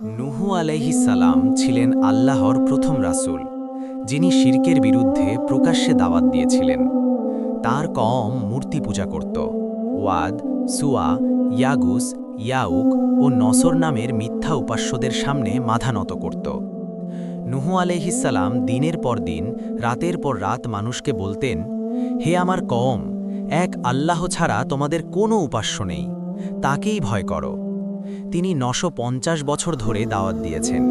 নুহু সালাম ছিলেন আল্লাহর প্রথম রাসূল, যিনি শিরকের বিরুদ্ধে প্রকাশ্যে দাওয়াত দিয়েছিলেন। তার কম মূর্তি পূজা করত। ওয়াদ, সুয়া, ইয়াগুস, ইয়াউক ও নসর নামের মিথ্যা উপাস্যদের সামনে মাথা নত করত। নুহু সালাম দিনের পর দিন, রাতের পর রাত মানুষকে বলতেন, হে আমার কম এক আল্লাহ ছাড়া তোমাদের কোনো উপাস্য নেই। তাকেই ভয় করো। তিনি নশো বছর ধরে দাওয়াত দিয়েছেন।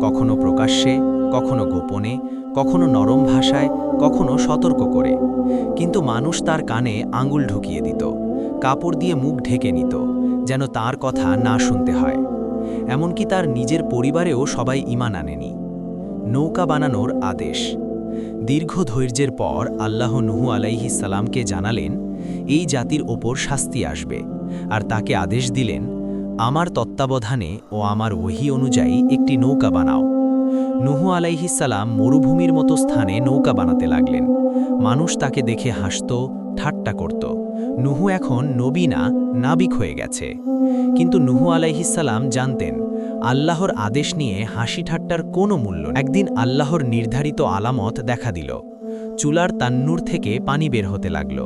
কখনো প্রকাশ্যে, কখনো গোপনে, কখনো নরম ভাষায়, কখনো সতর্ক করে। কিন্তু মানুষ তার কানে আঙুল ঢুকিয়ে দিত, কাপড় দিয়ে মুখ ঢেকে নিত, যেন তার কথা না শুনতে হয়। এমনকি তার নিজের পরিবারেও সবাই ইমান আনেনি। নৌকা বানানোর আদেশ। দীর্ঘ ধৈর্যের পর আল্লাহ নুহু আলাইহিস সালামকে জানালেন, এই জাতির ওপর শাস্তি আসবে। আর তাকে আদেশ দিলেন আমার তত্ত্বাবধানে ও আমার ওহি অনুযায়ী একটি নৌকা বানাও। নুহু আলাইহিসাল্লাম মরুভূমির মতো স্থানে নৌকা বানাতে লাগলেন। মানুষ তাকে দেখে হাসত, ঠাট্টা করত। নুহু এখন নবী না, নাবিক হয়ে গেছে। কিন্তু নুহু আলাইহিসাল্লাম জানতেন, আল্লাহর আদেশ নিয়ে হাসি ঠাট্টার কোনো মূল্য একদিন আল্লাহর নির্ধারিত আলামত দেখা দিল। চুলার তান্নুর থেকে পানি বের হতে লাগল।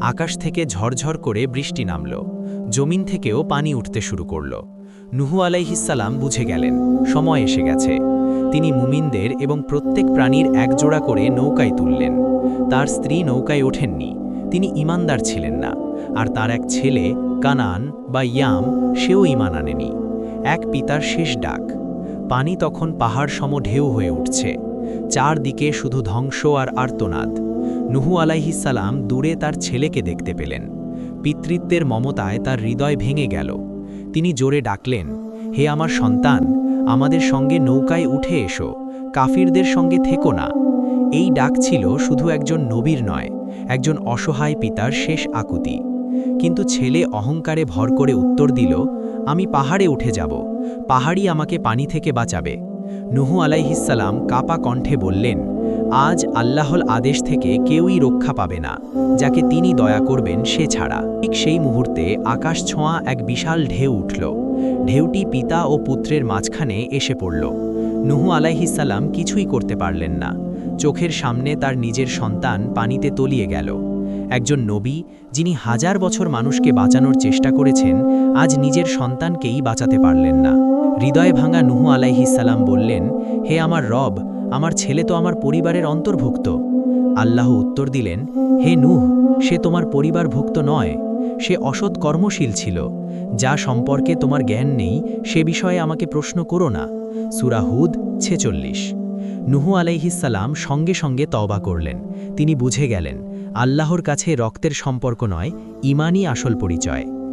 আকাশ থেকে ঝরঝর করে বৃষ্টি নামল। জমিন থেকেও পানি উঠতে শুরু করল। নুহু আলাইহিসাল্লাম বুঝে গেলেন, সময় এসে গেছে। তিনি মুমিনদের এবং প্রত্যেক প্রাণীর একজোড়া করে নৌকায় তুললেন। তার স্ত্রী নৌকায় ওঠেননি, তিনি ইমানদার ছিলেন না, আর তার এক ছেলে, কানান বা ইয়াম, সেও ইমান আনেনি। এক পিতার শেষ ডাক। পানি তখন পাহাড় সম ঢেউ হয়ে উঠছে। চারদিকে শুধু ধ্বংস আর আর্তনাদ। নুহু আলাইহিসাল্লাম দূরে তার ছেলেকে দেখতে পেলেন। পিতৃত্বের মমতায় তার হৃদয় ভেঙে গেল। তিনি জোরে ডাকলেন, হে আমার সন্তান, আমাদের সঙ্গে নৌকায় উঠে এসো, কাফিরদের সঙ্গে থেকো না। এই ডাক ছিল শুধু একজন নবীর নয়, একজন অসহায় পিতার শেষ আকুতি। কিন্তু ছেলে অহংকারে ভর করে উত্তর দিল, আমি পাহাড়ে উঠে যাব পাহাড়ি আমাকে পানি থেকে বাঁচাবে। নুহু আলাইহিসাল্লাম কাপা কণ্ঠে বললেন, আজ আল্লাহর আদেশ থেকে কেউই রক্ষা পাবে না। যাকে তিনি দয়া করবেন, সে ছাড়া। ঠিক সেই মুহূর্তে আকাশ ছোঁয়া এক বিশাল ঢেউ উঠল। ঢেউটি পিতা ও পুত্রের মাঝখানে এসে পড়ল। নুহু আলাইহিসাল্লাম কিছুই করতে পারলেন না। চোখের সামনে তার নিজের সন্তান পানিতে তলিয়ে গেল। একজন নবী, যিনি হাজার বছর মানুষকে বাঁচানোর চেষ্টা করেছেন, আজ নিজের সন্তানকেই বাঁচাতে পারলেন না। হৃদয় ভাঙা নুহু আলাইহিসাল্লাম বললেন, হে আমার রব, আমার ছেলে তো আমার পরিবারের অন্তর্ভুক্ত। আল্লাহ উত্তর দিলেন, হে নুহ, সে তোমার পরিবারভুক্ত নয়, সে অসৎ কর্মশীল ছিল। যা সম্পর্কে তোমার জ্ঞান নেই, সে বিষয়ে আমাকে প্রশ্ন করো না। সুরাহুদ ছেচল্লিশ। নুহু আলাইহিসাল্লাম সঙ্গে সঙ্গে তওবা করলেন। তিনি বুঝে গেলেন, আল্লাহর কাছে রক্তের সম্পর্ক নয়, ইমানই আসল পরিচয়।